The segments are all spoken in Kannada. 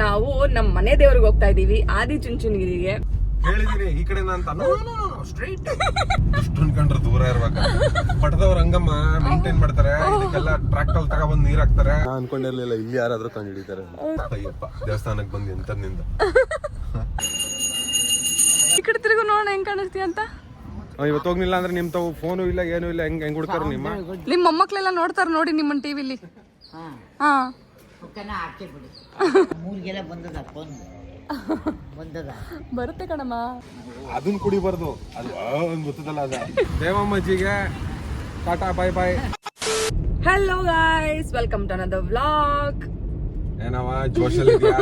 ನಾವು ನಮ್ಮ ಮನೆ ದೇವ್ರಿಗೆ ಹೋಗ್ತಾ ಇದೀವಿ ಆದಿ ಚುಂಚುನಗಿರಿಗೆ. ಹೇಳಿದೀನಿ ಈ ಕಡೆ ಅಂತ. ಸ್ಟ್ರೈಟ್ ಅನ್ಕೊಂಡ್ರೆ ದೂರ ಇರ್ಬೇಕ. ಮಠದವ್ರ ಹಂಗಮ್ಮ ಮೇಂಟೈನ್ ಮಾಡ್ತಾರೆ. ಇದಕ್ಕೆಲ್ಲ ಟ್ರ್ಯಾಕ್ಟರ್ ತಗೊಬಂದ್ ನೀರ್ ಹಾಕ್ತಾರೆ. ಅನ್ಕೊಂಡಿರ್ಲಿಲ್ಲ ಇಲ್ಲಿ ಯಾರಾದ್ರೂ ಕಂಡು ಹಿಡಿತಾರೆ ಅಯ್ಯಪ್ಪ ದೇವಸ್ಥಾನಕ್ಕೆ ಬಂದು ಎಂತದ್ನಿಂದ ಈ ಕಡೆ ತಿರುಗು ನೋಡೋಣ ಹೆಂಗ್ ಕಾಣಿಸ್ತೀಯ ಅಂತ? ಇವತ್ತು ಹೋಗ್ಲಿಲ್ಲ ಅಂದ್ರೆ ನಿಮ್ ತಾವು ಫೋನು ಇಲ್ಲ ಏನು ಇಲ್ಲ ಹೆಂಗ್ ಹೆಂಗ್ ಹುಡ್ತಾರ ನಿಮ್ಮ? ನಿಮ್ಮ ಮೊಮ್ಮಕ್ಳೆಲ್ಲ ನೋಡ್ತಾರ ನೋಡಿ ನಿಮ್ಮ ಟಿವಿಲಿ ಹಾ. ಹಾ. ಪಕ್ಕನ ಹಾಕಿ ಬಿಡಿ ಮೂರಿಗೆಲ್ಲ ಬಂದದ ಫೋನ್ ಬಂದದ. ಬರುತ್ತೆ ಕಣಮ್ಮ. ಅದನ್ನ ಕುಡಿಬಾರ್ದು. ಅದು ಒಂದ್ ಗೊತ್ತದಲ್ಲ ಅದ. ದೇವಮ್ಮಜ್ಜಿಗೆ tata bye bye. Hello guys welcome to another vlog ಏನವ ಜೋಶಲ್ಲಿ ಇದೆಯಾ?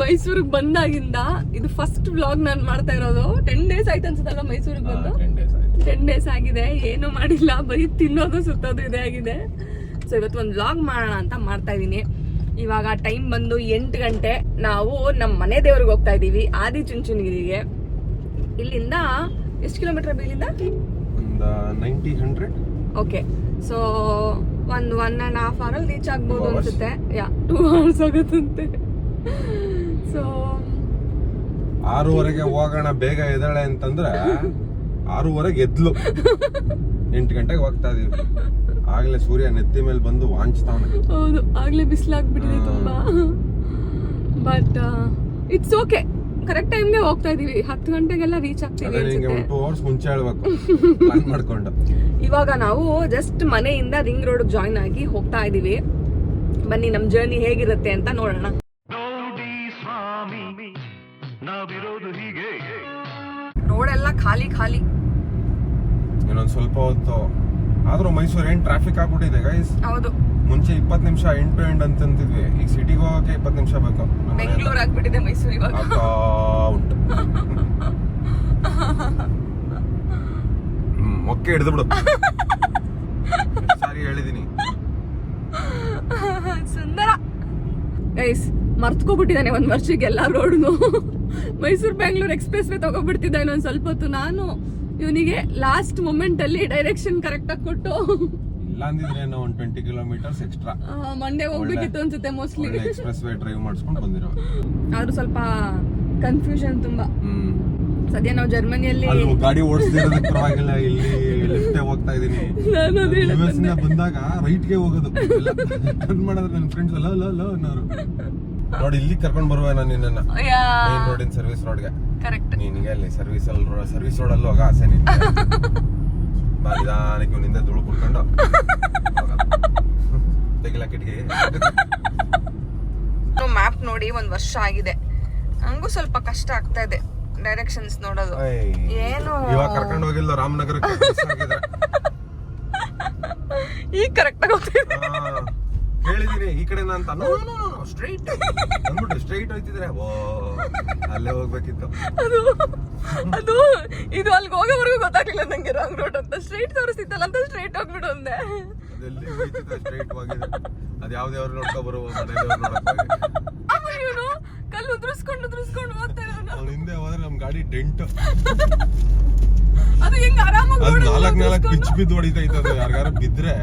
ಮೈಸೂರಿಗೆ ಬಂದಾಗಿಂದ ಇದು ಫಸ್ಟ್ ವ್ಲಾಗ್ ನಾನು ಮಾಡ್ತಾ ಇರೋದು. ಟೆನ್ ಡೇಸ್ ಆಯ್ತು ಅನ್ಸುತ್ತಲ್ಲ ಮೈಸೂರಿಗೆ ಬಂದು? ಟೆನ್ ಡೇಸ್ ಆಗಿದೆ. ಏನು ಮಾಡಿಲ್ಲ. ಬರೀ ತಿನ್ನೋದು ಸುತ್ತೋದು ಇದೇ ಆಗಿದೆ. ಸೊ ಇವತ್ತು ಒಂದು ವ್ಲಾಗ್ ಮಾಡೋಣ ಅಂತ ಮಾಡ್ತಾ ಇದೀನಿ. ಇವಾಗ ಟೈಮ್ ಬಂದು ಎಂಟು ಗಂಟೆ. ನಾವು ನಮ್ಮ ಮನೆ ದೇವ್ರಿಗೆ ಹೋಗ್ತಾ ಇದೀವಿ ಆದಿ ಚುಂಚುನಗಿರಿಗೆ. ಇಲ್ಲಿಂದ ಎಷ್ಟು ಕಿಲೋಮೀಟರ್ ಇಲ್ಲಿಂದ? ಒಂದು ನೈಂಟಿ ಹಂಡ್ರೆಡ್ ಓಕೆ ಸೊ ಒಂದು ಒನ್ ಆ್ಯಂಡ್ ಹಾಫ್ ಅವರಲ್ಲಿ ರೀಚ್ ಆಗ್ಬೋದು? ಅನ್ಸುತ್ತೆ. ಯಾ ಟೂ ಅವರ್ಸ್ ಆಗುತ್ತಂತೆ. ಸೊ ಆರೂವರೆಗೆ ಹೋಗೋಣ ಬೇಗ ಎದ್ದಾಳೆ ಅಂತಂದ್ರೆ ಆರೂವರೆಗೆ ಎದ್ಲು. ಎಂಟು ಗಂಟೆಗೆ ಹೋಗ್ತಾ ಇದೀವಿ. ಆಗ್ಲೇ ಸೂರ್ಯ ನೆತ್ತಿ ಮೇಲೆ ಬಂದು ವಾಂಚ್ತಾನೆ. ಹೌದು ಆಗ್ಲೇ ಬಿಸಿಲಾಗ್ಬಿಟ್ಟಿದೆ ತುಂಬಾ. ಬಟ್ ಇಟ್ಸ್ ಓಕೆ ಕರೆಕ್ಟ್ ಟೈಮ್ಗೆ ಹೋಗ್ತಾ ಇದೀವಿ. ಹತ್ತು ಗಂಟೆಗೆಲ್ಲ ರೀಚ್ ಆಗ್ತೀವಿ ಅವರ್ಸ್ ಮುಂಚೆ ಹೇಳ್ಬೇಕು. ಪ್ಲಾನ್ ಮಾಡ್ಕೊಂಡು. ಇವಾಗ ನಾವು ಜಸ್ಟ್ ಮನೆಯಿಂದ ರಿಂಗ್ ರೋಡ್ ಜಾಯ್ನ್ ಆಗಿ ಹೋಗ್ತಾ ಇದೀವಿ. ಬನ್ನಿ ನಮ್ ಜರ್ನಿ ಹೇಗಿರುತ್ತೆ ಅಂತ ನೋಡೋಣ. ರೋಡ್ ಎಲ್ಲ ಖಾಲಿ ಖಾಲಿ. ಇನ್ನೊಂದು ಸ್ವಲ್ಪ ಹೊತ್ತು. ಆದ್ರೂ ಮೈಸೂರು ಏನ್ ಟ್ರಾಫಿಕ್ ಆಗ್ಬಿಟ್ಟಿದೆ ಗೈಸ್ ಹೌದು. ಮುಂಚೆ ಇಪ್ಪತ್ತು ನಿಮಿಷ ಎಂಟು ಎಂಡ್ ಅಂತಂತಿದ್ವಿ. ಈಗ ಸಿಟಿಗೆ ಹೋಗಕ್ಕೆ ಇಪ್ಪತ್ತು ನಿಮಿಷ ಬೇಕು. ಬೆಂಗ್ಳೂರ್. ಬೆಂಗಳೂರು ಆಗ್ಬಿಟ್ಟಿದೆ ಮೈಸೂರು ಇವಾಗ. ಉಂಟು. ಮೊಕ್ಕೆ ಹಿಡಿದು ಬಿಡು ಸಾರಿ ಹೇಳಿದೀನಿ. ಸುಂದರ. ಗೈಸ್ ಮರ್ತ್ಕೊಬಿಟ್ಟಿದ್ದಾನೆ ಒಂದ್ ವರ್ಷಕ್ಕೆ ಎಲ್ಲಾ ರೋಡ್ನು. ಮೈಸೂರು ಬ್ಯಾಂಗ್ಳೂರ್ ಎಕ್ಸ್ಪ್ರೆಸ್ ವೇ ತಗೋಬಿಡ್ತಿದ್ದಾನೆ ಒಂದ್ ಸ್ವಲ್ಪ ಹೊತ್ತು ನಾನು. ಇವನಿಗೆ ಲಾಸ್ಟ್ ಮೂಮೆಂಟ್ ಅಲ್ಲಿ ಡೈರೆಕ್ಷನ್ ಕರೆಕ್ಟ್ ಆಗಿ ಕೊಟ್ಟು. ಇಲ್ಲ ಅಂದಿದ್ರೆ ಒಂದು ಟ್ವೆಂಟಿ ಕಿಲೋಮೀಟರ್ಸ್ ಎಕ್ಸ್ಟ್ರಾ ಮಂಡೇ ಹೋಗ್ಬೇಕಿತ್ತು ಅನ್ಸುತ್ತೆ ಮೋಸ್ಟ್ಲಿ ಎಕ್ಸ್ಪ್ರೆಸ್ ವೇ ಡ್ರೈವ್ ಮಾಡಿಸ್ಕೊಂಡು ಬಂದಿರೋ. ಆದ್ರೂ ಸ್ವಲ್ಪ ಕನ್ಫ್ಯೂಷನ್ ತುಂಬಾ. ಸದ್ಯ ನಾವು ಜರ್ಮನಿಯಲ್ಲಿ ಗಾಡಿ ಓಡಿಸ್ತಿರೋದಕ್ಕೆ ಪರವಾಗಿಲ್ಲ ಇಲ್ಲಿ ಲಿಫ್ಟ್ ಹೋಗ್ತಾ ಇದೀನಿ ಬಂದಾಗ ರೈಟ್ಗೆ ಹೋಗೋದು. ಟರ್ನ್ ಮಾಡಿದ್ರೆ ನನ್ನ ಫ್ರೆಂಡ್ಸ್ ಅಲ್ಲ ಅಲ್ಲ ಅಲ್ಲ ಅನ್ನೋರು. ನೋಡಿ ಇಲ್ಲಿ ಕರ್ಕೊಂಡು ಬರುವ ನಾನು ನಿನ್ನ ಮೇನ್ ರೋಡಿನ ಸರ್ವಿಸ್ ರೋಡ್ಗೆ ಕರೆಕ್ಟ್ ನಿನಗೆ ಅಲ್ಲಿ ಸರ್ವಿಸ್ ಅಲ್ಲಿ ಸರ್ವಿಸ್ ರೋಡ್ ಅಲ್ಲಿ ಹೋಗ ಆಸೆ ನಿನ್ ನಿಧಾನಕ್ಕೆ ನಿಂದ ಧೂಳು ಕುಡ್ಕೊಂಡು. ತೆಗಿಲ ಕಿಟಕಿ. ಮ್ಯಾಪ್ ನೋಡಿ ಒಂದ್ ವರ್ಷ ಆಗಿದೆ. ಹಂಗೂ ಸ್ವಲ್ಪ ಕಷ್ಟ ಆಗ್ತಾ ಇದೆ ಡೈರೆಕ್ಷನ್ಸ್ ನೋಡೋದು ಏನು? ಇವಾಗ ಕರ್ಕೊಂಡು ಹೋಗಿಲ್ಲ ರಾಮನಗರಕ್ಕೆ. ಈಗ ಕರೆಕ್ಟ್ ಆಗಿ ಹೇಳಿದೀನಿ ಈ ಕಡೆ ಅಂತ. ಸ್ಟ್ರೈಟ್ ಅಂದ್ಬಿಟ್ಟು ಸ್ಟ್ರೈಟ್ ಹೋಯ್ತಿದ್ರೆ ಓ ಅಲ್ಲೇ ಹೋಗ್ಬೇಕಿತ್ತು. ಅದು ಅದು ಇದು ಅಲ್ಲಿಗೆ ಹೋಗೋವರೆಗೂ ಗೊತ್ತಾಗ್ಲಿಲ್ಲ ನಂಗೆ ರಾಂಗ್ ರೋಡ್ ಅಂತ. ಸ್ಟ್ರೈಟ್ ತೋರಿಸ್ತಿತ್ತಲ್ಲ ಅಂತ ಸ್ಟ್ರೈಟ್ ಹೋಗ್ಬಿಡು ಅಂದೆ. ಸ್ಟ್ರೈಟ್ ಹೋಗಿದೆ. ಅದು ಯಾವ್ದು ದೇವ್ರು ನೋಡ್ಕೊ ಬರುವ ಇವನು ಕಲ್ಲು ಉದ್ರಿಸ್ಕೊಂಡು ಉದ್ರಿಸ್ಕೊಂಡು ಹೋಗ್ತಾ ಇರೋನು. ಹಿಂದೆ ಹೋದ್ರೆ ನಮ್ಮ ಗಾಡಿ ಡೆಂಟ್. ಅದು ಹೆಂಗ್ ಆರಾಮಾಗಿ ನಾಲ್ಕು ನಾಲ್ಕು ಪಿಚ್ ಬಿದ್ದು ಹೊಡಿತಾ ಅದು. ಯಾರಿಗಾರ ಬಿದ್ರೆ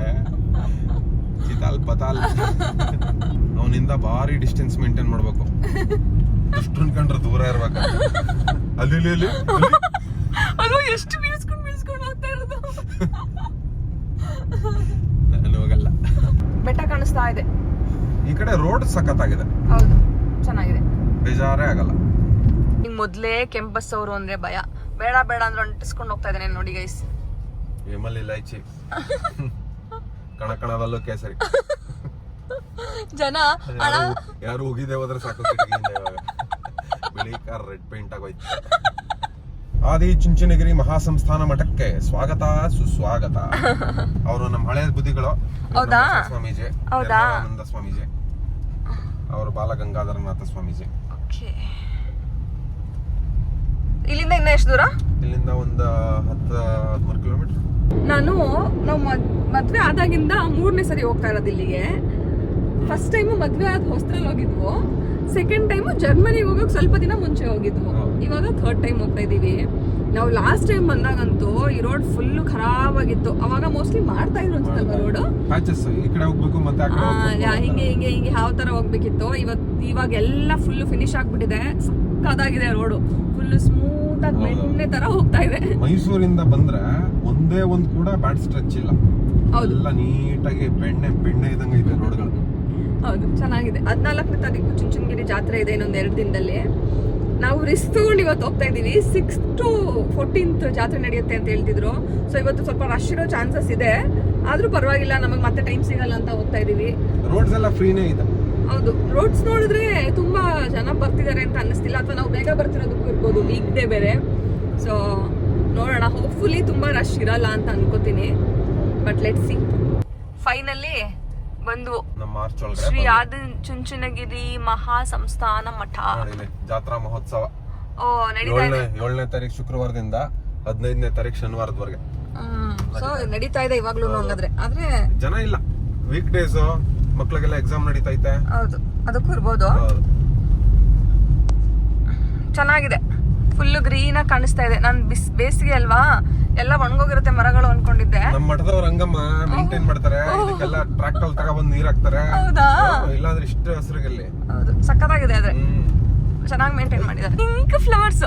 ಚಿತಾಲ್ ಪತಾಲ್. ಅವನಿಂದ ಭಾರಿ ಡಿಸ್ಟೆನ್ಸ್ ಮೇಂಟೈನ್ ಮಾಡ್ಬೇಕು. ಅಷ್ಟು ಕಂಡ್ರೆ ದೂರ ಇರ್ಬೇಕು. ಅಲ್ಲಿ ಇಲ್ಲಿ. ಅದು ಎಷ್ಟು ಬೀಳ್ಸ್ಕೊಂಡು ಬೀಳ್ಸ್ಕೊಂಡು ಹೋಗ್ತಾ ಇರೋದು? ನಾನು ಹೋಗಲ್ಲ. ಬೆಟ್ಟ ಕಾಣಿಸ್ತಾ ಇದೆ. ಈ ಕಡೆ ರೋಡ್ ಸಖತ್ತಾಗಿದೆ. ಹೌದು ಚೆನ್ನಾಗಿದೆ. ಬೇಜಾರೇ ಆಗಲ್ಲ. ನಿಂಗ್ ಮೊದಲೇ ಕೆಂಪಸ್ ಅವರು ಅಂದ್ರೆ ಭಯ. ಬೇಡ ಬೇಡ ಅಂದ್ರೆ ಅಂಟಿಸ್ಕೊಂಡು ಹೋಗ್ತಾ ಇದ್ದಾನೆ ನೋಡಿ ಗೈಸ್ ವಿಮಲ್ ಇಲಾಯ್ಚಿ ಕಣ ಕಣದಲ್ಲೂ ಕೇಸರಿ. ಜನ ಯಾರು ಹೋಗಿದ್ದೆ ಹೋದ್ರೆ ಸಾಕು ಕಿಟಕಿಯಿಂದ ಇವಾಗ. ಬಿಳಿ ಕಾರ್ ರೆಡ್ ಪೇಂಟ್ ಆಗೋಯ್ತು. ಆದಿ ಚುಂಚನಗಿರಿ ಮಹಾಸಂಸ್ಥಾನ ಮಠಕ್ಕೆ ಸ್ವಾಗತ ಸುಸ್ವಾಗತ. ಅವರು ನಮ್ಮ ಹಳೆಯ ಬುದ್ಧಿಗಳು. ಹೌದಾ? ಸ್ವಾಮೀಜಿ ಹೌದಾ? ನಿರ್ಮಲಾನಂದ ಸ್ವಾಮೀಜಿ. ಅವರು ಬಾಲಗಂಗಾಧರನಾಥ ಸ್ವಾಮೀಜಿ. Okay. ಇಲ್ಲಿಂದ ಇನ್ನ ಎಷ್ಟು ದೂರ? ಇಲ್ಲಿಂದ ಒಂದು ಹತ್ತು ಹದಿಮೂರು ಕಿಲೋಮೀಟರ್. ನಾನು ನಾವು ಮದ್ವೆ ಆದಾಗಿಂದ ಮೂರನೇ ಸರಿ ಹೋಗ್ತಾ ಇರೋದು ಇಲ್ಲಿಗೆ. ಫಸ್ಟ್ ಟೈಮು ಮದ್ವೆ ಆದ ಹೊಸ್ತ್ರಲ್ಲಿ ಹೋಗಿದ್ವು. ಸೆಕೆಂಡ್ ಟೈಮು ಜರ್ಮನಿಗೆ ಹೋಗೋಕೆ ಸ್ವಲ್ಪ ದಿನ ಮುಂಚೆ ಹೋಗಿದ್ವು. ಇವಾಗ ಥರ್ಡ್ ಟೈಮ್ ಹೋಗ್ತಾ ಇದ್ದೀವಿ ನಾವು ಲಾಸ್ಟ್ ಟೈಮ್ ಬಂದಾಗಂತೂ ಈ ರೋಡ್ ಫುಲ್ ಖರಾಬ್ ಆಗಿತ್ತು ಅವಾಗ ಮೋಸ್ಟ್ಲಿ ಮಾಡ್ತಾ ಇದ್ರು ಅನ್ಸುತ್ತಲ್ವಾ ರೋಡ್. ಹಿಂಗೆ ಹಿಂಗೆ ಹಿಂಗೆ ಯಾವ ತರ ಹೋಗ್ಬೇಕಿತ್ತು. ಇವತ್ತು ಇವಾಗ ಎಲ್ಲ ಫುಲ್ ಫಿನಿಶ್ ಆಗ್ಬಿಟ್ಟಿದೆ. ಸಕ್ಕದಾಗಿದೆ ರೋಡು ಫುಲ್ ಸ್ಮೂತ್ ಆಗಿ ಬೆಣ್ಣೆ ತರ ಹೋಗ್ತಾ ಇದೆ. ಮೈಸೂರಿಂದ ಬಂದ್ರೆ ಒಂದೇ ಒಂದ್ ಕೂಡ ಬ್ಯಾಡ್ ಸ್ಟ್ರೆಚ್ ಇಲ್ಲ. ಹೌದು. ಎಲ್ಲ ನೀಟಾಗಿ ಬೆಣ್ಣೆ ಬೆಣ್ಣೆ ಇದಂಗೆ ಇದೆ ರೋಡ್ಗಳು. ಹೌದು ಚೆನ್ನಾಗಿದೆ. ಹದಿನಾಲ್ಕನೇ ತಾರೀಕು ಚುಂಚನಗಿರಿ ಜಾತ್ರೆ ಇದೆ ಇನ್ನೊಂದು ಎರಡು ದಿನದಲ್ಲಿ. ನಾವು ರಿಸ್ಕ್ ತಗೊಂಡು ಇವತ್ತು ಹೋಗ್ತಾ ಇದೀವಿ ಸಿಕ್ಸ್ ಟು ಫೋರ್ಟೀನ್ತ್ ಜಾತ್ರೆ ನಡೆಯುತ್ತೆ ಅಂತ ಹೇಳ್ತಿದ್ರು. ಸೊ ಇವತ್ತು ಸ್ವಲ್ಪ ರಶ್ ಇರೋ ಚಾನ್ಸಸ್ ಇದೆ. ಆದ್ರೂ ಪರವಾಗಿಲ್ಲ ನಮಗೆ ಮತ್ತೆ ಟೈಮ್ ಸಿಗಲ್ಲ ಅಂತ ಹೋಗ್ತಾ ಇದೀವಿ. ರೋಡ್ಸ್ ಎಲ್ಲ ಫ್ರೀನೇ ಇದೆ. ಹೌದು. ರೋಡ್ಸ್ ನೋಡಿದ್ರೆ ತುಂಬಾ ಜನ ಬರ್ತಿದ್ದಾರೆ ಅಂತ ಅನ್ನಿಸ್ತಿಲ್ಲ. ಅಥವಾ ನಾವು ಬೇಗ ಬರ್ತಿರೋದಕ್ಕೂ ಇರ್ಬೋದು. ವೀಕ್ ಡೇ ಬೇರೆ. ಸೊ ನೋಡೋಣ. ಹೋಪ್ಫುಲಿ ತುಂಬಾ ರಶ್ ಇರಲ್ಲ ಅಂತ ಅನ್ಕೋತೀನಿ. ಬಟ್ ಲೆಟ್ ಸಿ ಫೈನಲಿ ಬಂದು ಶ್ರೀ ಆದಿ ಚುಂಚನಗಿರಿ ಮಹಾ ಸಂಸ್ಥಾನ ಮಠ ಜಾತ್ರಾ ಮಹೋತ್ಸವ. ಓ ನಡೀತಾ ಇದೆ. ಏಳನೇ ಏಳನೇ ತಾರೀಕು ಶುಕ್ರವಾರದಿಂದ ಹದಿನೈದನೇ ತಾರೀಕು ಶನಿವಾರದವರೆಗೆ. ಸೊ ನಡೀತಾ ಇದೆ. ಇವಾಗ್ಲೂ ಹಂಗಾದ್ರೆ. ಆದ್ರೆ ಜನ ಇಲ್ಲ. ವೀಕ್ ಡೇಸ್ ಮಕ್ಳಿಗೆಲ್ಲ ಎಕ್ಸಾಮ್ ನಡೀತೈತೆ ಹೌದು ಅದಕ್ಕೂ ಇರ್ಬೋದು. ಚೆನ್ನಾಗಿದೆ. ಫುಲ್ ಗ್ರೀನ್ ಆಗಿ ಕಾಣಿಸ್ತಾ ಇದೆ. ನಾನು ಬಿಸ್ ಬೇಸಿಗೆ ಅಲ್ವಾ? ಎಲ್ಲ ಒಣಗೋಗಿರುತ್ತೆ ಮರಗಳು ಅನ್ಕೊಂಡಿದ್ದೆ. ನಮ್ಮ ಮಠದವ್ರ ಹಂಗಮ್ಮ ಮೇಂಟೈನ್ ಮಾಡ್ತಾರೆ. ಇದಕ್ಕೆಲ್ಲ ಟ್ರಾಕ್ಟರ್ ತಗೊಬಂದ್ ನೀರ್ ಹಾಕ್ತಾರೆ. ಹೌದಾ? ಇಲ್ಲಾಂದ್ರೆ ಇಷ್ಟು ಹಸ್ರಿಗಲ್ಲಿ. ಹೌದು ಸಕ್ಕತ್ತಾಗಿದೆ ಆದ್ರೆ ಚೆನ್ನಾಗಿ ಮೇಂಟೈನ್ ಮಾಡಿದ್ದಾರೆ. ಪಿಂಕ್ ಫ್ಲವರ್ಸ್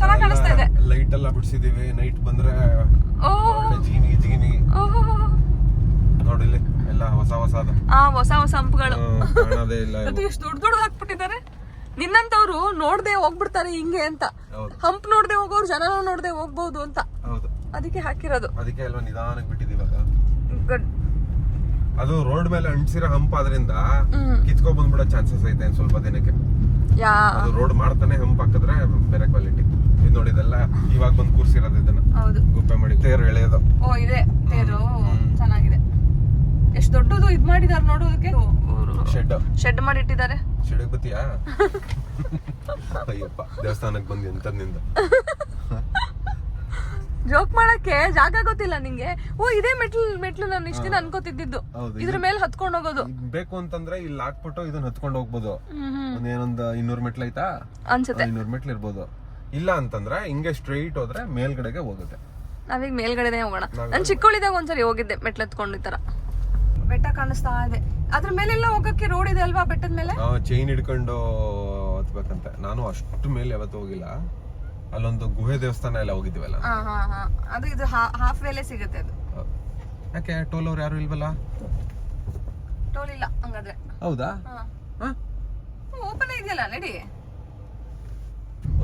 ಚೆನ್ನಾಗಿ ಕಾಣಿಸ್ತಾ ಇದೆ. ಲೈಟ್ ಎಲ್ಲ ಬಿಡಿಸಿದೀವಿ. ನೈಟ್ ಬಂದ್ರೆ ಓ ಜೀನಿ ಜಿಗಿನಿ ಓಹೋ. ನೋಡಿ ಇಲ್ಲಿ. ಎಲ್ಲ ಹೊಸ ಹೊಸದ ಆ ಹೊಸ ಹೊಸ ಹಂಪುಗಳು. ಕಾಣೋದೇ ಇಲ್ಲ ಅದು. ಎಷ್ಟು ದೊಡ್ಡ ದೊಡ್ಡ ಹಾಕ್ಬಿಟ್ಟಿದ್ದಾರೆ ನಿನ್ನಂತವ್ರು ನೋಡ್ದೆ ಹೋಗ್ಬಿಡ್ತಾರೆ ಹಿಂಗೆ ಅಂತ. ಹೌದು. ಹಂಪ್ ನೋಡ್ದೆ ಹೋಗೋರು ಜನ ನೋಡ್ದೆ ಹೋಗ್ಬೋದು ಅಂತ. ಹೌದು. ಅದಕ್ಕೆ ಹಾಕಿರೋದು. ಅದಕ್ಕೆ ಅಲ್ವಾ ನಿಧಾನಕ್ಕೆ ಬಿಟ್ಟಿದ್ದೀವಿ ಇವಾಗ? ಗುಡ್ ಅದು ರೋಡ್ ಮೇಲೆ ಅಂಟಿಸಿರೋ ಹಂಪ್ ಆದ್ರಿಂದ ಹ್ಮ್. ಕಿತ್ಕೊ ಬಂದ್ಬಿಡೋ ಚಾನ್ಸಸ್ ಐತೆ ಇನ್ ಸ್ವಲ್ಪ ದಿನಕ್ಕೆ. ಯಾ. ಅದು ರೋಡ್ ಮಾಡ್ತಾನೆ ಹಂಪ್ ಹಾಕಿದ್ರೆ ಬೇರೆ ಕ್ವಾಲಿಟಿ ಇದು ನೋಡಿದೆಲ್ಲ ಇವಾಗ ಬಂದು ಕೂರ್ಸಿರೋದು ಇದನ್ನ. ಹೌದು. ಗುಪ್ಪೆ ಮಾಡಿ ತೇರು ಎಳೆಯೋದು. ಓ ಇದೆ. ತೇರು. ಎಷ್ಟು ದೊಡ್ಡದು ಇದ್ ಮಾಡಿದಾರೆ ನೋಡೋದಕ್ಕೆ? ಶೆಡ್ ಶೆಡ್ ಮಾಡಿ ಇಟ್ಟಿದ್ದಾರೆ ಶೆಡ್ಗೆ ಬತ್ತೀಯಾ ಅಯ್ಯಪ್ಪ ದೇವಸ್ಥಾನಕ್ಕೆ ಬಂದು ಎಂತದ್ನಿಂದ ಜೋಕ್ ಮಾಡಕ್ಕೆ ಜಾಗ ಗೊತ್ತಿಲ್ಲ ನಿಂಗೆ. ಓ ಇದೇ ಮೆಟ್ಲು ಮೆಟ್ಲು ನಾನು ಇಷ್ಟ ದಿನ ಅನ್ಕೋತಿದ್ದು. ಇದ್ರ ಮೇಲೆ ಹತ್ಕೊಂಡು ಹೋಗೋದು. ಬೇಕು ಅಂತಂದ್ರೆ ಇಲ್ಲಿ ಹಾಕ್ಬಿಟ್ಟು ಇದನ್ನ ಹತ್ಕೊಂಡು ಹೋಗ್ಬೋದು. ಹ್ಮ್ ಹ್ಮ್ ಒಂದ್ ಏನೊಂದ್ ಇನ್ನೂರ್ ಮೆಟ್ಲು ಐತಾ ಅನ್ಸುತ್ತೆ. ಇನ್ನೂರ್ ಮೆಟ್ಲು ಇರ್ಬೋದು. ಇಲ್ಲ ಅಂತಂದ್ರೆ ಹಿಂಗೆ ಸ್ಟ್ರೈಟ್ ಹೋದ್ರೆ ಮೇಲ್ಗಡೆಗೆ ಹೋಗುತ್ತೆ. ನಾವೀಗ ಮೇಲ್ಗಡೆನೆ ಹೋಗೋಣ. ನಾನು ಚಿಕ್ಕೊಳ್ಳಿದಾಗ ಒಂದ್ಸರಿ ಹೋಗಿದ್ದೆ ಮೆಟ್ಲು ಹತ್ಕೊಂಡು ಈ ತರ. ಬೆಟ್ಟ ಕಾಣಿಸ್ತಾ ಇದೆ. ಅದ್ರ ಮೇಲೆಲ್ಲ ಹೋಗಕ್ಕೆ ರೋಡ್ ಇದೆ ಅಲ್ವಾ ಬೆಟ್ಟದ ಮೇಲೆ? ಚೈನ್ ಹಿಡ್ಕೊಂಡು ಹತ್ಬೇಕಂತೆ. ನಾನು ಅಷ್ಟು ಮೇಲೆ ಯಾವತ್ತು ಹೋಗಿಲ್ಲ. ಅಲ್ಲೊಂದು ಗುಹೆ ದೇವಸ್ಥಾನ ಎಲ್ಲ ಹೋಗಿದ್ದೀವಲ್ಲ? ಅದು ಇದು ಹಾಫ್ ವೇಲೆ ಸಿಗುತ್ತೆ ಅದು. ಯಾಕೆ ಟೋಲ್ ಅವ್ರು ಯಾರು ಇಲ್ವಲ್ಲ? ಟೋಲ್ ಇಲ್ಲ ಹಂಗಾದ್ರೆ. ಹೌದಾ? ಹ? ಓಪನ್ ಇದೆಯಲ್ಲ ನಡಿ.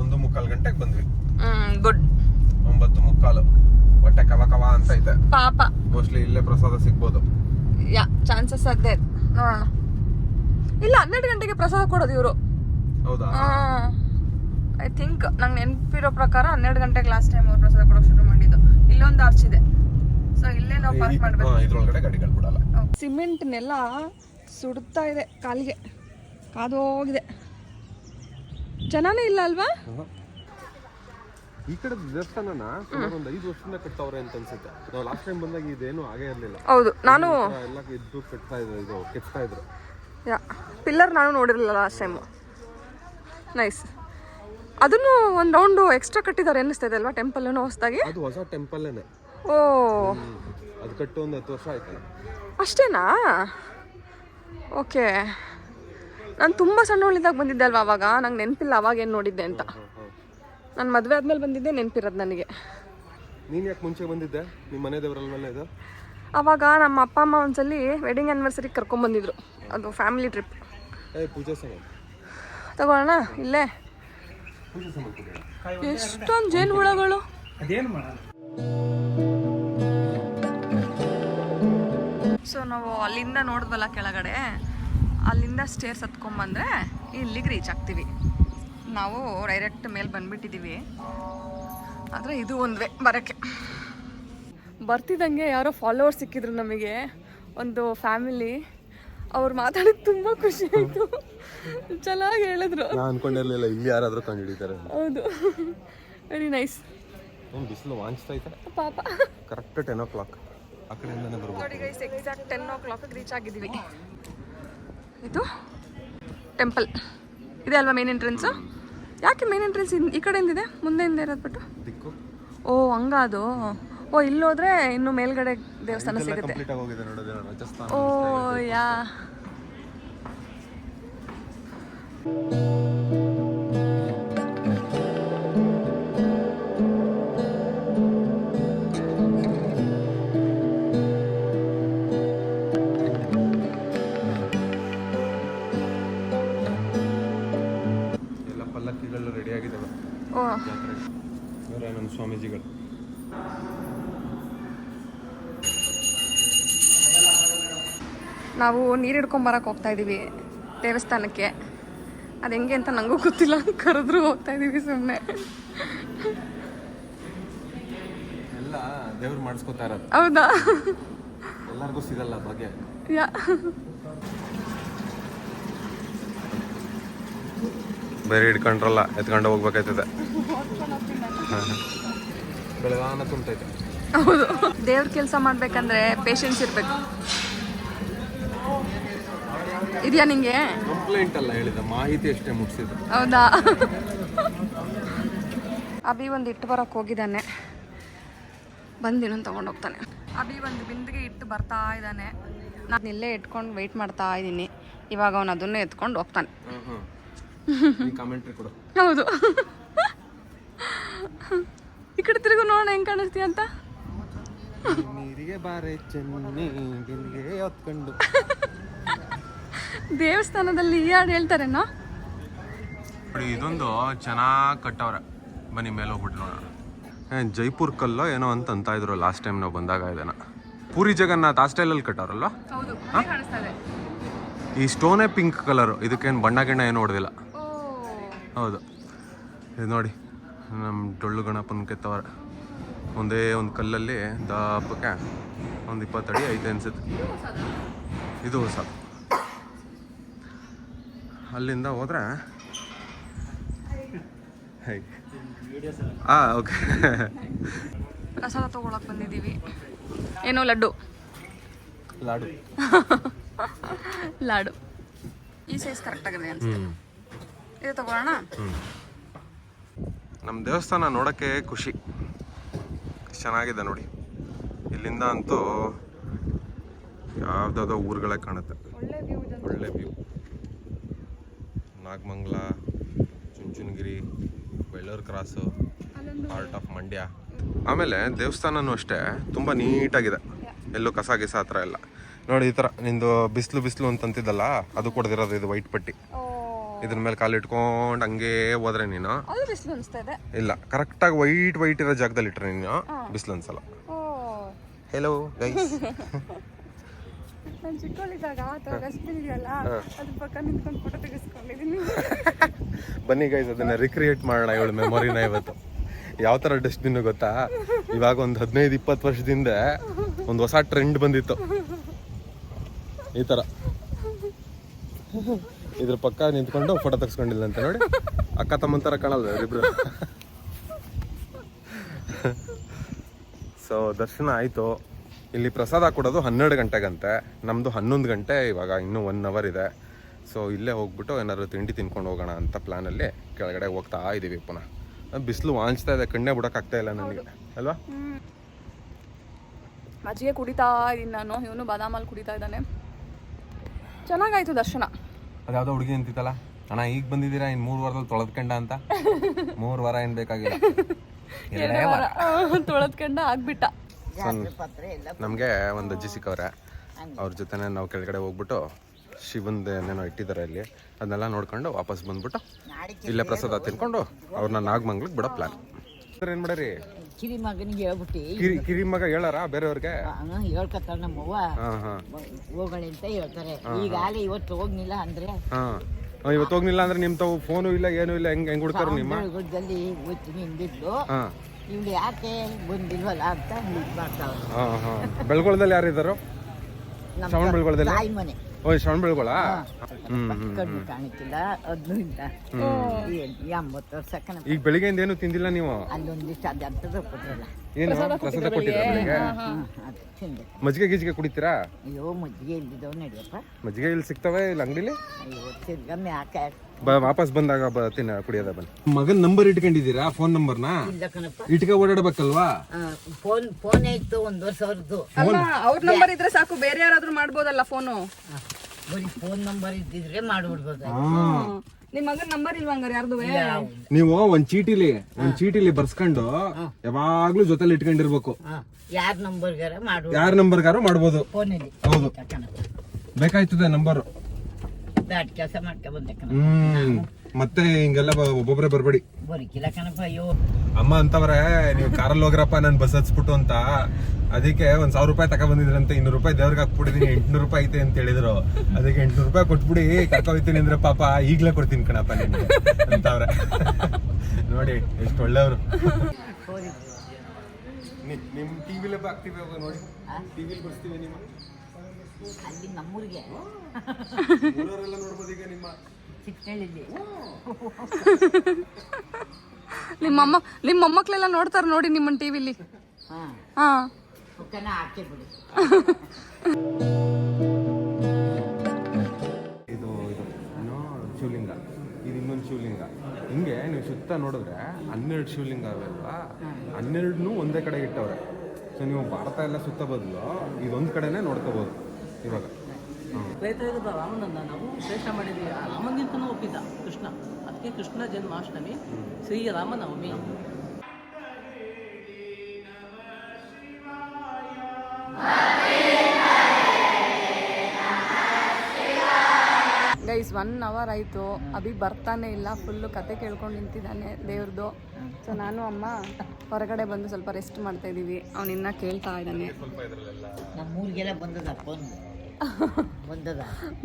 ಒಂದು ಮುಕ್ಕಾಲು ಗಂಟೆಗೆ ಬಂದ್ವಿ. ಗುಡ್. ಒಂಬತ್ತು ಮುಕ್ಕಾಲು. ಹೊಟ್ಟೆ ಕವ ಕವ ಅಂತ ಐತೆ. ಪಾಪ. ಮೋಸ್ಟ್ಲಿ ಇಲ್ಲೇ ಪ್ರಸಾದ ಸಿಗ್ಬೋದು. ಯಾ ಚಾನ್ಸಸ್ ಅದೇ ನೋಡೋಣ ಇಲ್ಲ ಹನ್ನೆರಡು ಗಂಟೆಗೆ ಪ್ರಸಾದ ಕೊಡೋದು ಇವರು. ಹೌದಾ? ಐ ಥಿಂಕ್ ನಂಗೆ ನೆನಪಿರೋ ಪ್ರಕಾರ ಹನ್ನೆರಡು ಗಂಟೆಗೆ ಲಾಸ್ಟ್ ಟೈಮ್ ಅವ್ರು ಪ್ರಸಾದ ಕೊಡೋಕೆ ಶುರು ಮಾಡಿದ್ದು. ಇಲ್ಲೊಂದು ಆರ್ಚ್ ಇದೆ. ಸೊ ಇಲ್ಲೇ ನಾವು ಪಾರ್ಕ್ ಮಾಡಬೇಕು. ಸಿಮೆಂಟ್ನೆಲ್ಲ ಸುಡ್ತಾ ಇದೆ ಕಾಲಿಗೆ. ಕಾದೋಗಿದೆ ಜನನೇ ಇಲ್ಲ ಅಲ್ವಾ? ಈ ಕಡೆ ದೇವಸ್ಥಾನನ ಸುಮಾರು ಒಂದು ಐದು ವರ್ಷದಿಂದ ಕಟ್ತಾವ್ರೆ ಅಂತ ಅನ್ಸುತ್ತೆ. ನಾವು ಲಾಸ್ಟ್ ಟೈಮ್ ಬಂದಾಗ ಇದೇನು ಆಗೇ ಇರಲಿಲ್ಲ. ಹೌದು ನಾನು ಎಲ್ಲ ಇದ್ದು ಕಟ್ತಾ ಇದ್ರು ಇದು ಕೆತ್ತಾ ಇದ್ರು. ಯಾ ಪಿಲ್ಲರ್ ನಾನು ನೋಡಿರಲಿಲ್ಲ ಲಾಸ್ಟ್ ಟೈಮು ನೈಸ್ ಅದನ್ನು ಒಂದು ರೌಂಡು ಎಕ್ಸ್ಟ್ರಾ ಕಟ್ಟಿದ್ದಾರೆ ಅನ್ನಿಸ್ತಾ ಇದೆ ಅಲ್ವಾ ಟೆಂಪಲ್ನು ಹೊಸದಾಗಿ? ಅದು ಹೊಸ ಟೆಂಪಲ್ಲೇನೆ ಓ. ಅದು ಕಟ್ಟು ಒಂದು ಹತ್ತು ವರ್ಷ ಆಯ್ತಲ್ಲ. ಅಷ್ಟೇನಾ? ಓಕೆ ನಾನು ತುಂಬ ಸಣ್ಣವಳಿದ್ದಾಗ ಬಂದಿದ್ದೆ ಅಲ್ವಾ ಅವಾಗ? ನಂಗೆ ನೆನಪಿಲ್ಲ ಅವಾಗ ಏನು ನೋಡಿದ್ದೆ ಅಂತ. ನಾನು ಮದುವೆ ಆದ್ಮೇಲೆ ಬಂದಿದ್ದೆ ನೆನಪಿರೋದು ನನಗೆ. ನೀನು ಯಾಕೆ ಮುಂಚೆ ಬಂದಿದ್ದೆ? ನಿಮ್ಮ ಮನೆ ಇದು? ಅವಾಗ ನಮ್ಮ ಅಪ್ಪ ಅಮ್ಮ ಒಂದ್ಸಲಿ ವೆಡ್ಡಿಂಗ್ ಆ್ಯನಿವರ್ಸರಿ ಕರ್ಕೊಂಬಂದಿದ್ರು ಅದು ಫ್ಯಾಮಿಲಿ ಟ್ರಿಪ್ ಏ ಪೂಜಾ ಸಾಮಾನು ತಗೊಳ್ಳೋಣ? ಇಲ್ಲೇ. ಪೂಜಾ ಸಾಮಾನು ಕೊಡಿ. ಎಷ್ಟೊಂದು ಜೇನು ಹುಳಗಳು. ಸೊ ನಾವು ಅಲ್ಲಿಂದ ನೋಡಿದ್ವಲ್ಲ ಕೆಳಗಡೆ? ಅಲ್ಲಿಂದ ಸ್ಟೇರ್ಸ್ ಹತ್ಕೊಂಬಂದ್ರೆ ಇಲ್ಲಿಗೆ ರೀಚ್ ಆಗ್ತೀವಿ. ನಾವು ಡೈರೆಕ್ಟ್ ಮೇಲೆ ಬಂದ್ಬಿಟ್ಟಿದ್ದೀವಿ ಆದರೆ ಇದು ಒಂದ್ವೇ ಬರೋಕ್ಕೆ. ಬರ್ತಿದ್ದಂಗೆ ಯಾರೋ ಫಾಲೋವರ್ಸ್ ಸಿಕ್ಕಿದ್ರು ನಮಗೆ ಒಂದು ಫ್ಯಾಮಿಲಿ ಅವ್ರು ಮಾತಾಡಿದ್ ತುಂಬ ಖುಷಿ ಆಯಿತು. ಚೆನ್ನಾಗಿ ಹೇಳಿದ್ರು. ನಾನು ಅನ್ಕೊಂಡಿರ್ಲಿಲ್ಲ ಇಲ್ಲಿ ಯಾರಾದರೂ ಕಂಡು ಹಿಡಿತಾರೆ ಹೌದು. ವೆರಿ ನೈಸ್ ಬಿಸಿಲು ವಾಂಚ್ತಾ ಐತೆ ಪಾಪ. ಕರೆಕ್ಟ್ ಟೆನ್ ಓ ಕ್ಲಾಕ್ ಆ ಕಡೆಯಿಂದನೇ ಬರ್ಬೋದು. ನೋಡಿ ಗೈಸ್ ಎಕ್ಸಾಕ್ಟ್ ಟೆನ್ ಓ ಕ್ಲಾಕಿಗೆ ರೀಚ್ ಆಗಿದ್ದೀವಿ. ಇದು ಟೆಂಪಲ್ ಇದೆ ಅಲ್ವಾ ಮೇನ್ ಎಂಟ್ರೆನ್ಸು ಯಾಕೆ ಮೇನ್ ಎಂಟ್ರೆನ್ಸ್ ಈ ಕಡೆಯಿಂದ ಇದೆ? ಮುಂದೆಯಿಂದ ಇರೋದು ಬಿಟ್ಟು? ದಿಕ್ ಓ ಹಂಗ ಅದು ಓ ಇಲ್ಲಿ ಹೋದ್ರೆ ಇನ್ನು ಮೇಲ್ಗಡೆ ದೇವಸ್ಥಾನ ಸಿಗುತ್ತೆ. ಹೋಗಿದೆ ಓ ಯಾ. ಸ್ವಾಮೀಜಿಗಳು. ನಾವು ನೀರು ಹಿಡ್ಕೊಂಬರಕ್ಕೆ ಹೋಗ್ತಾ ಇದ್ದೀವಿ ದೇವಸ್ಥಾನಕ್ಕೆ. ಅದು ಹೆಂಗೆ ಅಂತ ನನಗೂ ಗೊತ್ತಿಲ್ಲ. ಕರೆದ್ರು ಹೋಗ್ತಾ ಇದ್ದೀವಿ ಸುಮ್ಮನೆ ಎಲ್ಲ ದೇವ್ರು ಮಾಡಿಸ್ಕೊತಾ ಇರೋದು. ಹೌದಾ? ಎಲ್ಲರಿಗೂ ಸಿಗಲ್ಲ ಬಗ್ಗೆ ಯಾ. ಬೇರೆ ಹಿಡ್ಕೊಂಡ್ರಲ್ಲ ಎತ್ಕೊಂಡು ಹೋಗ್ಬೇಕಾಯ್ತದೆ. ಬೆಳಗಾನ ತುಂಬೈತೆ ಹೌದು. ದೇವ್ರ ಕೆಲಸ ಮಾಡ್ಬೇಕಂದ್ರೆ ಪೇಷನ್ಸ್ ಇರಬೇಕು. ಇದೆಯಾ ನಿಂಗೆ? ಕಂಪ್ಲೇಂಟ್ ಅಲ್ಲ ಹೇಳಿದ ಮಾಹಿತಿ ಅಷ್ಟೇ ಮುಟ್ಸಿದ್ರು ಹೌದಾ? ಅಭಿ ಒಂದು ಇಟ್ಟು ಬರೋಕೆ ಹೋಗಿದ್ದಾನೆ. ಬಂದಿನ ತಗೊಂಡು ಹೋಗ್ತಾನೆ. ಅಭಿ ಒಂದು ಬಿಂದಿಗೆ ಇಟ್ಟು ಬರ್ತಾ ಇದ್ದಾನೆ. ನಾನು ಇಲ್ಲೇ ಇಟ್ಕೊಂಡು ವೆಯ್ಟ್ ಮಾಡ್ತಾ ಇದ್ದೀನಿ. ಇವಾಗ ಅವನು ಅದನ್ನೇ ಎತ್ಕೊಂಡು ಹೋಗ್ತಾನೆ. ಹೌದು. ಈ ಕಡೆ ತಿರುಗು ನೋಡೋಣ ಹೆಂಗ್ ಕಾಣಿಸ್ತೀಯ ಅಂತ? ನೀರಿಗೆ ಬಾರೆ ಚೆನ್ನಿ ಹೊತ್ಕೊಂಡು. ದೇವಸ್ಥಾನದಲ್ಲಿ ಈ ಹಾಡು ಹೇಳ್ತಾರೇನೋ? ನೋಡಿ ಇದೊಂದು ಚೆನ್ನಾಗಿ ಕಟ್ಟವ್ರೆ. ಬನ್ನಿ ಮೇಲೆ ಹೋಗ್ಬಿಟ್ಟು ನೋಡೋಣ. ಏ, ಜೈಪುರ್ ಕಲ್ಲೋ ಏನೋ ಅಂತ ಅಂತ ಇದ್ರು ಲಾಸ್ಟ್ ಟೈಮ್ ನಾವು ಬಂದಾಗ ಇದನ್ನ. ಪೂರಿ ಜಗನ್ನಾಥ್ ಆ ಸ್ಟೈಲಲ್ಲಿ ಕಟ್ಟವ್ರಲ್ವ ಹೌದು ಕಾಣಿಸ್ತಾ ಇದೆ. ಈ ಸ್ಟೋನೇ ಪಿಂಕ್ ಕಲರ್ ಇದಕ್ಕೇನು ಬಣ್ಣ ಗಿಣ್ಣ ಏನು ಹೊಡೆದಿಲ್ಲ. ಓ. ಹೌದು. ಇದು ನೋಡಿ ನಮ್ಮ ಡೊಳ್ಳು ಗಣಪನ ಕೆತ್ತವರ. ಒಂದೇ ಒಂದು ಕಲ್ಲಲ್ಲಿ ದಪ್ಪಕ್ಕೆ ಒಂದು ಇಪ್ಪತ್ತಡಿ ಐತೆ ಅನ್ಸುತ್ತೆ ಇದು ಹೊಸ. ಅಲ್ಲಿಂದ ಹೋದ್ರೆ ಹೈ ಹಾಂ ಓಕೆ. ಪ್ರಸಾದ ತಗೊಳಕ್ ಬಂದಿದ್ದೀವಿ. ಏನೋ ಲಡ್ಡು. ಲಾಡು. ಲಾಡು. ಈ ಸೈಜ್ ಕರೆಕ್ಟ್ ಆಗಿದೆ ಅನ್ಸುತ್ತೆ. ಇದು ತಗೊಳ್ಳೋಣ? ನಮ್ಮ ದೇವಸ್ಥಾನ ನೋಡೋಕ್ಕೆ ಖುಷಿ. ಚೆನ್ನಾಗಿದೆ ನೋಡಿ. ಇಲ್ಲಿಂದ ಅಂತೂ ಯಾವುದಾದೋ ಊರುಗಳೇ ಕಾಣುತ್ತೆ. ಒಳ್ಳೆ view Nagamangala Chunchanagiri Bellur cross part of Mandya. ಆಮೇಲೆ ದೇವಸ್ಥಾನನೂ ಅಷ್ಟೇ ತುಂಬ ನೀಟಾಗಿದೆ. ಎಲ್ಲೂ ಕಸ ಗಿಸ ಹತ್ರ ಎಲ್ಲ ನೋಡಿ ಈ ಥರ ನಿಂದು ಬಿಸಿಲು ಬಿಸಿಲು ಅಂತಂತಿದ್ದಲ್ಲ ಅದು ಕೊಡ್ದಿರೋದು ಇದು ವೈಟ್ ಪಟ್ಟಿ. ಇದ್ರ ಮೇಲೆ ಕಾಲು ಇಟ್ಕೊಂಡ್ ಹಂಗೆ ಹೋದ್ರೆ ನೀನು. ಬಿಸಿಲು ಅನಿಸ್ತಾ ಇದೆ ಇಲ್ಲ ಕರೆಕ್ಟಾಗಿ ವೈಟ್ ವೈಟ್ ಇರೋ ಜಾಗದಲ್ಲಿ ಇಟ್ರೆ ನೀನು ಬಿಸಿಲು ಅನ್ಸಲ್ಲ. ಹೆಲೋ ಗೈಸ್ ನಾನು ಚಿಕ್ಕವಳಿದ್ದಾಗ ಆ ಥರ ಡಸ್ಟ್ಬಿನ್ ಇದೆಯಲ್ಲ ಅದ್ರ ಪಕ್ಕ ನಿಂತ್ಕೊಂಡು ಫೋಟೋ ತೆಗೆಸ್ಕೊಂಡಿದ್ದೀನಿ ಬನ್ನಿ ಗೈಸ್ ಅದನ್ನ ರಿಕ್ರಿಯೇಟ್ ಮಾಡೋಣ ಇವಳು ಮೆಮೊರಿನ ಇವತ್ತು. ಯಾವ ಥರ ಡಸ್ಟ್ಬಿನ್ ಗೊತ್ತಾ? ಇವಾಗ ಒಂದು ಹದಿನೈದು ಇಪ್ಪತ್ತು ವರ್ಷದಿಂದ ಒಂದು ಹೊಸ ಟ್ರೆಂಡ್ ಬಂದಿತ್ತು. ಈ ಥರ. ಇದ್ರ ಪಕ್ಕ ನಿಂತ್ಕೊಂಡು ಫೋಟೋ ತೆಗ್ಸ್ಕೊಂಡಿಲ್ಲ ಅಂತ ನೋಡಿ. ಅಕ್ಕ ತಮ್ಮಂತರ ಕಾಣಲ್ಲ ಇಬ್ರು? ಸೊ ದರ್ಶನ ಆಯಿತು. ಇಲ್ಲಿ ಪ್ರಸಾದ ಕೊಡೋದು ಹನ್ನೆರಡು ಗಂಟೆಗಂತೆ. ನಮ್ಮದು ಹನ್ನೊಂದು ಗಂಟೆ ಇವಾಗ ಇನ್ನೂ ಒನ್ ಅವರ್ ಇದೆ. ಸೊ ಇಲ್ಲೇ ಹೋಗ್ಬಿಟ್ಟು ಏನಾದ್ರು ತಿಂಡಿ ತಿನ್ಕೊಂಡು ಹೋಗೋಣ ಅಂತ ಪ್ಲ್ಯಾನಲ್ಲಿ ಕೆಳಗಡೆ ಹೋಗ್ತಾ ಇದ್ದೀವಿ ಪುನಃ. ಬಿಸಿಲು ವಾಂಚ್ತಾ ಇದೆ ಕಣ್ಣೇ ಬಿಡೋಕ್ಕಾಗ್ತಾ ಇಲ್ಲ ನನಗೆ. ಅಲ್ವಾ? ಮಜ್ಜಿಗೆ ಕುಡಿತಾ ಇದ್ದೀನಿ ನಾನು ಇವನು ಬಾದಾಮಲ್ಲಿ ಕುಡಿತಾ ಇದ್ದಾನೆ. ಚೆನ್ನಾಗಾಯ್ತು ದರ್ಶನ. ಅದ್ಯಾವುದೋ ಹುಡುಗಿ ಅಂತಿತ್ತಲ್ಲ? ಅಣ್ಣ ಈಗ ಬಂದಿದ್ದೀರಾ? ಇನ್ ಮೂರು ವಾರದಲ್ಲಿ ತೊಳೆದ್ಕೊಂಡ ಅಂತ? ಮೂರು ವಾರ ಏನು ಬೇಕಾಗಿಲ್ಲ. ಎರಡೇ ವಾರ. ತೊಳೆದ್ಕೊಂಡ ಆಗ್ಬಿಟ್ಟ. ಜಾತ್ರೆ ಪತ್ರ ಎಲ್ಲ ನಮಗೆ ಒಂದು ಅಜ್ಜಿ ಸಿಕ್ಕವ್ರೆ. ಅವ್ರ ಜೊತೆನೆ ನಾವು ಕೆಳಗಡೆ ಹೋಗ್ಬಿಟ್ಟು ಶಿವಂದ ಏನೇನೋ ಇಟ್ಟಿದ್ದಾರೆ ಇಲ್ಲಿ ಅದನ್ನೆಲ್ಲ ನೋಡ್ಕೊಂಡು ವಾಪಸ್ ಬಂದ್ಬಿಟ್ಟು ಇಲ್ಲೇ ಪ್ರಸಾದ ತಿನ್ಕೊಂಡು ಅವ್ರನ್ನ ನಾಗಮಂಗ್ಲಕ್ಕೆ ಬಿಡೋ ಪ್ಲಾನ್ ಏನು ಮಾಡರಿ? ಕಿರಿ ಮಗನಿಗೆ ಹೇಳ್ಬಿಟ್ಟು ಕಿರಿ ಕಿರಿ ಮಗ ಹೇಳಾರ ಬೇರೆಯವ್ರಿಗೆ? ಹೇಳ್ಕತ್ತಾರ ನಮ್ಮವ್ವ. ಹೋಗಣಿ ಅಂತ ಹೇಳ್ತಾರೆ. ಈಗಾಗಲೇ ಇವತ್ತು ಹೋಗ್ಲಿಲ್ಲ ಅಂದ್ರೆ ಇವತ್ತು ಹೋಗ್ಲಿಲ್ಲ ಅಂದ್ರೆ ನಿಮ್ ತಾವು ಫೋನು ಇಲ್ಲ ಏನು ಇಲ್ಲ ಹೆಂಗ್ ಹೆಂಗ್ ಹುಡ್ತಾರೆ ನಿಮ್ಮ? ಗುಡ್ಡದಲ್ಲಿ ಹೋಗ್ತೀನಿ ಹಿಂದಿದ್ದು ಇವ್ಳು ಯಾಕೆ ಬಂದಿಲ್ವಲ್ಲ ಅಂತ ಮಾಡ್ತಾವ ಬೆಳ್ಗೊಳದಲ್ಲಿ ಯಾರಿದ್ದಾರೋ ಶ್ರವಣ ಬೆಳ್ಗೊಳದಲ್ಲಿ? ತಾಯಿ ಮನೆ. ಓ ಶ್ರವಣ ಬೆಳ್ಗೊಳ? ಕಣ್ಣು ಕಾಣಿತಿಲ್ಲ ಅದರಿಂದ. ಎಂಬತ್ತು ವರ್ಷ ಈಗ ಬೆಳಿಗ್ಗೆಯಿಂದ ಏನು ತಿಂದಿಲ್ಲ ನೀವು? ಅಲ್ಲೊಂದಿಷ್ಟು ಅದು ಅಂತದ ಕೊಟ್ರಲ್ಲ. ಏನು? ಪ್ರಸಾದ ಕೊಟ್ಟಿದ್ದೀರಾ ಬೆಳಿಗ್ಗೆ. ಹ್ಮ್, ಅದು ತಿಂದೆ. ಮಜ್ಜಿಗೆ ಗಿಜ್ಗೆ ಕುಡಿತೀರಾ? ಅಯ್ಯೋ ಮಜ್ಜಿಗೆ ಇಲ್ದಿದ್ದವ್ ನಡಿಯಪ್ಪ. ಮಜ್ಜಿಗೆ ಇಲ್ಲಿ ಸಿಗ್ತವೆ ಇಲ್ಲಿ ಅಂಗಡಿಲಿ? ಅಯ್ಯೋ ತಿರ್ಗಮ್ಮೆ ಯಾಕೆ? ಬ ವಾಪಸ್ ಬಂದಾಗ ಬರ್ತೀನಿ ಕುಡಿಯೋದ ಬನ್ನಿ. ಮಗನ್ ನಂಬರ್ ಇಟ್ಕೊಂಡಿದ್ದೀರಾ? ಫೋನ್ ನಂಬರ್ನ ಇಲ್ಲ ಕಣಪ್ಪ. ಇಟ್ಕ ಓಡಾಡ್ಬೇಕಲ್ವಾ? ಫೋನ್ ಫೋನ್ ಇತ್ತು ಒಂದು ವರ್ಷ ಅವ್ರದ್ದು ಅಲ್ಲ ಅವ್ರ ನಂಬರ್ ಇದ್ರೆ ಸಾಕು ಬೇರೆ ಯಾರಾದ್ರೂ ಮಾಡ್ಬೋದಲ್ಲ ಫೋನು ಬರೀ ಫೋನ್ ನಂಬರ್ ಇದ್ದಿದ್ರೆ ಮಾಡ್ಬಿಡ್ಬೋದು. ನಿಮ್ ಮಗನ್ ನಂಬರ್ ಇಲ್ವಾ ಹಂಗಾರೆ ಯಾರ್ದು ನೀವು ಒಂದ್ ಚೀಟಿಲಿ ಒಂದ್ ಚೀಟಿಲಿ ಬರ್ಸ್ಕೊಂಡು ಯಾವಾಗ್ಲೂ ಜೊತೆಲಿ ಇಟ್ಕೊಂಡಿರ್ಬೇಕು. ಯಾರ ನಂಬರ್ಗಾರ ಮಾಡ್ಬಿಡ್ಬೋದು ಯಾರ ನಂಬರ್ಗಾರು ಮಾಡ್ಬೋದು. ಫೋನಲ್ಲಿ ಹೌದು. ಕಣಪ್ಪ. ಬೇಕಾಯ್ತದೆ ನಂಬರ್ ದಾಟ್ ಕೆಲಸ ಮಾಡ್ಕೊಂಡ್ ಬಂದೆ ಕಣ ಹ್ಮ್. ಮತ್ತೆ ಹಿಂಗೆಲ್ಲ ಬ- ಒಬ್ಬೊಬ್ರೆ ಬರ್ಬೇಡಿ. ಬರೀಕಿಲ್ಲ ಕಣಪ್ಪ ಅಯ್ಯೋ. ಅಮ್ಮ ಅಂತವ್ರೆ ನೀವು ಕಾರಲ್ಲಿ ಹೋಗ್ರಪ್ಪ ನಾನು ಬಸ್ ಹತ್ಸ್ಬಿಟ್ಟು ಅಂತ. ಅದಕ್ಕೆ ಒಂದ್ ಸಾವಿರ ರೂಪಾಯಿ ತಕ ಬಂದಿದ್ರಂತೆ ಇನ್ನೂರು ರೂಪಾಯಿ ದೇವ್ರಿಗೆ ಹಾಕ್ಬಿಟ್ಟಿದೀನಿ ಎಂಟ್ನೂರು ರೂಪಾಯಿ ಐತೆ ಅಂತ ಹೇಳಿದ್ರು. ಅದಕ್ಕೆ ಎಂಟ್ನೂರು ರೂಪಾಯಿ ಕೊಟ್ಬಿಡಿ ಕರ್ಕೊ ಹೋಗ್ತೀನಿ ಅಂದ್ರೆ ಪಾಪ ಈಗ್ಲೇ ಕೊಡ್ತೀನಿ ಕಣಪ್ಪ ನಿಮ್ಗೆ ಅಂತವ್ರೆ. ನೋಡಿ ಎಷ್ಟು ಒಳ್ಳೆಯವರು. ನಿಮ್ ಟಿವಿಲೇ ಬಾಕ್ತಿವಿ ಹೋಗೋ ನೋಡಿ. ಟಿವಿಲಿ ಬರ್ಸ್ತೀವಿ ನಿಮ್ಮ. ಅಲ್ಲಿ ನಮ್ಮೂರಿಗೆ. ಈಗ ನಿಮ್ಮ ಮೊಮ್ಮಕ್ಳೆಲ್ಲ ನೋಡ್ತಾರ ನೋಡಿ ನಿಮ್ಮನ್ ಟಿವಿಲಿ. ಹಾ. ಇದು ಇದು ಏನೋ ಶಿವಲಿಂಗ. ಇದು ಇನ್ನೊಂದು ಶಿವಲಿಂಗ. ಹಿಂಗೆ ನೀವು ಸುತ್ತ ನೋಡಿದ್ರೆ ಹನ್ನೆರಡು ಶಿವಲಿಂಗ ಅವೆಲ್ವಾ ಹನ್ನೆರಡನ್ನೂ ಒಂದೇ ಕಡೆ ಇಟ್ಟವ್ರೆ. ಸೊ ನೀವು ಭಾರತ ಎಲ್ಲ ಸುತ್ತ ಬದಲು ಇದೊಂದು ಕಡೆನೇ ನೋಡ್ಕೋಬೋದು. ಇವಾಗ. ತ್ರೇತಾಯುಗದ ರಾಮನನ್ನ ನಾವು ಶ್ರೇಷ್ಠ ಮಾಡಿದ್ವಿ. ಆ ರಾಮನಿಗಿಂತನೂ ಒಪ್ಪಿದ್ದ ಕೃಷ್ಣ. ಅದಕ್ಕೆ Krishna Janmashtami Shri Ramanavami. Guys one hour ಆಯ್ತು. ಅಭಿ ಬರ್ತಾನೆ ಇಲ್ಲ ಫುಲ್ಲು ಕತೆ ಕೇಳ್ಕೊಂಡು ನಿಂತಿದ್ದಾನೆ ದೇವ್ರದ್ದು ಸೊ ನಾನು ಅಮ್ಮ ಹೊರಗಡೆ ಬಂದು ಸ್ವಲ್ಪ ರೆಸ್ಟ್ ಮಾಡ್ತಾ ಇದ್ದೀವಿ ಅವನಿನ್ನ ಕೇಳ್ತಾ ಇದ್ದಾನೆ.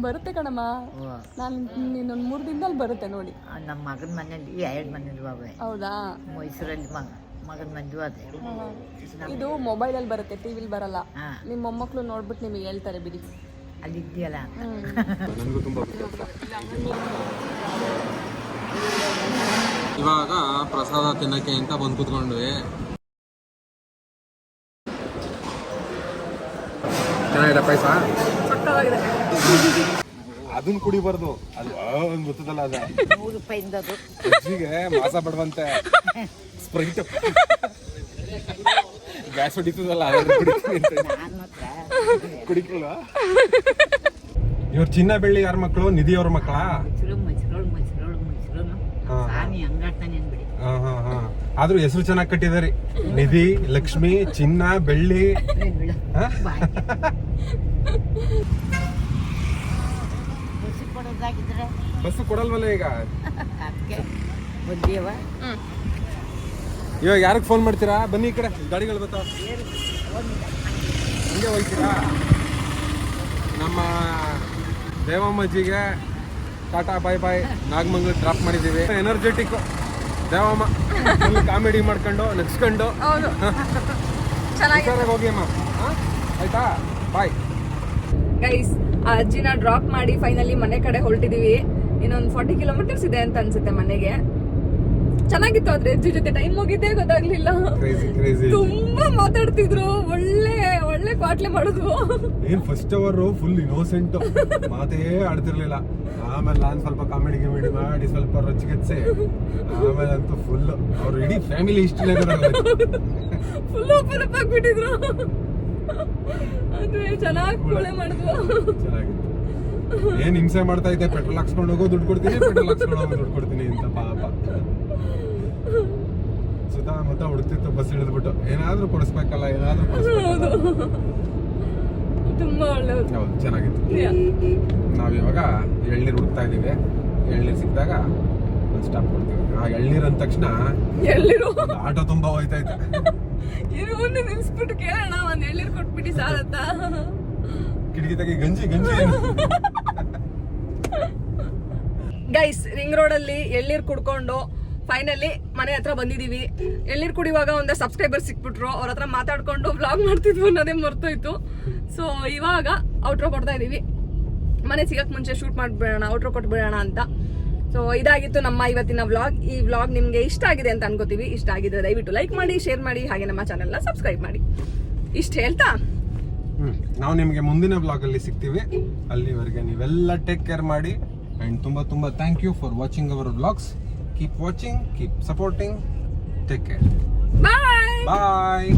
ಬರುತ್ತೆ ಕಣಮ್ಮ. ನಾನು ಇನ್ನೊಂದು ಮೂರು ದಿನದಲ್ಲಿ ಬರುತ್ತೆ ನೋಡಿ. ನಮ್ಮ ಮಗನ ಮನೇಲಿ ಎರಡು ಮನೇಲಿ ಬಾಬೆ. ಹೌದಾ? ಮೈಸೂರಲ್ಲಿ ಮಗ ಮಗನ ಮಂಜು ಅದೇ ಇದು ಮೊಬೈಲಲ್ಲಿ ಬರುತ್ತೆ ಟಿವಿಲಿ ಬರಲ್ಲ. ನಿಮ್ಮ ಮೊಮ್ಮಕ್ಕಳು ನೋಡ್ಬಿಟ್ಟು ನಿಮಗೆ ಹೇಳ್ತಾರೆ ಬಿಡಿ. ಅಲ್ಲಿ ಇದೆಯಲ್ಲ ನನಗೂ ತುಂಬ ಇವಾಗ ಪ್ರಸಾದ ತಿನ್ನಕ್ಕೆ ಅಂತ ಬಂದು ಕೂತ್ಕೊಂಡ್ವಿ. ಚೆನ್ನಾಗಿದೆ ಪಾಯಸ? ಸಕ್ಕತ್ತಾಗಿದೆ ಅದನ್ನ ಕುಡಿಬಾರ್ದು. ಅದು ಗೊತ್ತದಲ್ಲ ಅದ. ನೂರು ರೂಪಾಯಿಂದ ಅದು ಅಜ್ಜಿಗೆ ಮಾಸ ಬಡವಂತೆ. ಸ್ಪ್ರೈಟ್. ಗ್ಯಾಸ್ ಹೊಡಿತದಲ್ಲ ನಾನು ಹತ್ರ ಕುಡಿಕಲ್ವಾ ಇವ್ರ ಚಿನ್ನ ಬೆಳ್ಳಿ ಯಾರ ಮಕ್ಕಳು ನಿಧಿ ಅವ್ರ ಮಕ್ಕಳ? ಮೈಸೂರು ಮೈಸೂರು ಹಾ. ಸ್ವಾಮಿ ಹಂಗಾಡ್ತಾನೆ ಅನ್ಬಿಡಿ ಹಾ ಹಾ ಹಾ. ಆದ್ರೂ ಹೆಸರು ಚೆನ್ನಾಗಿ ಕಟ್ಟಿದಾರಿ. ನಿಧಿ ಲಕ್ಷ್ಮಿ ಚಿನ್ನ ಬೆಳ್ಳಿ. ಹಾ? ಬಾಯ್ ಖುಷಿ ಪಡೋದಾಗಿದ್ರೆ ಬಸ್ ಕೊಡಲ್ವಲ್ಲ ಈಗ? ಅದಕ್ಕೆ ಇವಾಗ ಯಾರಿಗೆ ಫೋನ್ ಮಾಡ್ತೀರಾ? ಬನ್ನಿ ಈ ಕಡೆ. ಗಾಡಿಗಳು ಬರ್ತಾವ ಹಂಗೆ ಹೋಗ್ತೀರಾ? ನಮ್ಮ ದೇವಮ್ಮಜ್ಜಿಗೆ tata bye bye Nagamangala drop ಮಾಡಿದ್ದೀವಿ. ಎನರ್ಜೆಟಿಕ್ ದೇವಮ್ಮ ಕಾಮಿಡಿ ಮಾಡ್ಕೊಂಡು ನಗ್ಸ್ಕೊಂಡು. ಚೆನ್ನಾಗಿ ಹೋಗಿ ಅಮ್ಮ. ಆಯ್ತಾ? ಬಾಯ್. ಗೈಸ್ ಆ ಅಜ್ಜಿನ ಡ್ರಾಪ್ ಮಾಡಿ ಫೈನಲಿ ಮನೆ ಕಡೆ ಹೊರಟಿದೀವಿ. ಇನ್ನೊಂದು ಫಾರ್ಟಿ ಕಿಲೋಮೀಟರ್ಸ್ ಇದೆ ಅಂತ ಅನ್ಸುತ್ತೆ ಮನೆಗೆ. ಚೆನ್ನಾಗಿತ್ತು ಆದ್ರೆ ಅಜ್ಜಿ ಜೊತೆ ಟೈಮ್ ಹೋಗಿದ್ದೇ ಗೊತ್ತಾಗ್ಲಿಲ್ಲ. ತುಂಬಾ ಮಾತಾಡ್ತಿದ್ರು. ಒಳ್ಳೆ ಒಳ್ಳೆ ಕ್ವಾಟ್ಲೆ ಮಾಡುದು ಏನ್ ಫಸ್ಟ್ ಅವರ್ ಫುಲ್ ಇನೋಸೆಂಟ್ ಮಾತೇ ಆಡ್ತಿರ್ಲಿಲ್ಲ. ಆಮೇಲೆ ನಾನು ಸ್ವಲ್ಪ ಕಾಮಿಡಿ ಗಿಮಿಡಿ ಮಾಡಿ ಸ್ವಲ್ಪ ರೊಚ್ಚಿಗೆಚ್ಚೆ ಆಮೇಲೆ ಅಂತೂ ಫುಲ್ ಅವ್ರು ಇಡೀ ಫ್ಯಾಮಿಲಿ ಇಷ್ಟ ಫುಲ್ ಓಪನ್ ಅಪ್ ಆಗ್ಬಿಟ್ಟಿದ್ರು. ಚೆನ್ನಾಗಿ ಕೊಳೆ ಮಾಡಿದ್ವು ಚೆನ್ನಾಗಿತ್ತು. ಏನ್ ಹಿಂಸೆ ಮಾಡ್ತಾ ಇದ್ದೆ? ಪೆಟ್ರೋಲ್ ಹಾಕ್ಸ್ಕೊಂಡು ಹೋಗೋ ದುಡ್ಡು ಕೊಡ್ತೀನಿ ಪೆಟ್ರೋಲ್ ಹಾಕ್ಸ್ಕೊಂಡು ಹೋಗೋ ದುಡ್ಡು ಕೊಡ್ತೀನಿ ಅಂತ ಪಾಪ. ಸುತ್ತಮುತ್ತ ಹುಡುಕ್ತಿತ್ತು ಬಸ್ ಹಿಡಿದ್ಬಿಟ್ಟು. ಏನಾದ್ರೂ ಕೊಡಿಸ್ಬೇಕಲ್ಲ ಏನಾದ್ರೂ ಕೊಡಿಸ್ಬೇಕು ತುಂಬಾ ಒಳ್ಳೆಯದು ಹೌದು ಚೆನ್ನಾಗಿತ್ತು. ನಾವು ಇವಾಗ ಎಳ್ನೀರು ಹುಡುಕ್ತಾ ಇದ್ದೀವಿ. ಎಳ್ನೀರು ಸಿಕ್ಕಿದಾಗ ಒಂದು ಸ್ಟಾಪ್ ಕೊಡ್ತೀವಿ. ಆ ಎಳ್ನೀರು ಅಂದ ತಕ್ಷಣ ಆಟೋ ತುಂಬಾ ಹೋಯ್ತಾ ಇತ್ತು. ಮುಂದೆ ನಿಲ್ಸ್ಬಿಟ್ಟು ಕೇಳೋಣ ಒಂದ್ ಎಳ್ಳೀರ್ ಕೊಟ್ಬಿಟ್ಟು ಸಾಲತ್ತ ಕಿಟಕಿ ತೆಗಿ ಗಂಜಿ ಗಂಜಿ? ಗೈಸ್ ರಿಂಗ್ ರೋಡ್ ಅಲ್ಲಿ ಎಳ್ನೀರ್ ಕುಡ್ಕೊಂಡು ಫೈನಲಿ ಮನೆ ಹತ್ರ ಬಂದಿದೀವಿ. ಎಳ್ನೀರ್ ಕುಡಿಯುವಾಗ ಒಂದು ಸಬ್ಸ್ಕ್ರೈಬರ್ ಸಿಕ್ಬಿಟ್ರು. ಅವ್ರ ಹತ್ರ ಮಾತಾಡ್ಕೊಂಡು ಬ್ಲಾಗ್ ಮಾಡ್ತಿದ್ವು ಅನ್ನೋದೇ ಮರ್ತೋಯ್ತು. ಸೊ ಇವಾಗ ಔಟ್ರೋ ಕೊಡ್ತಾ ಇದೀವಿ. ಮನೆ ಸಿಗಕ್ ಮುಂಚೆ ಶೂಟ್ ಮಾಡ್ಬಿಡೋಣ ಔಟ್ರೋ ಕೊಟ್ಬಿಡೋಣ ಅಂತ. ಸೊ ಇದಾಗಿತ್ತು ನಮ್ಮ ಇವತ್ತಿನ ವ್ಲಾಗ್ ಈ ವ್ಲಾಗ್ ನಿಮ್ಗೆ ಇಷ್ಟ ಆಗಿದೆ ಅಂತ ಅನ್ಕೋತೀವಿ. ಇಷ್ಟ ಆಗಿದ್ರೆ ದಯವಿಟ್ಟು ಲೈಕ್ ಮಾಡಿ ಶೇರ್ ಮಾಡಿ ಹಾಗೆ ನಮ್ಮ ಚಾನೆಲ್ನ ಸಬ್ಸ್ಕ್ರೈಬ್ ಮಾಡಿ. ಇಷ್ಟ ಹೇಳ್ತಾ? ನಾವು ನಿಮಗೆ ಮುಂದಿನ ಬ್ಲಾಗ್ ಅಲ್ಲಿ ಸಿಗ್ತೀವಿ. ಅಲ್ಲಿವರೆಗೆ ನೀವೆಲ್ಲ ಟೇಕ್ ಕೇರ್ ಮಾಡಿ. ಅಂಡ್ ತುಂಬಾ ತುಂಬಾ thank you for watching our blogs keep watching keep supporting take care bye bye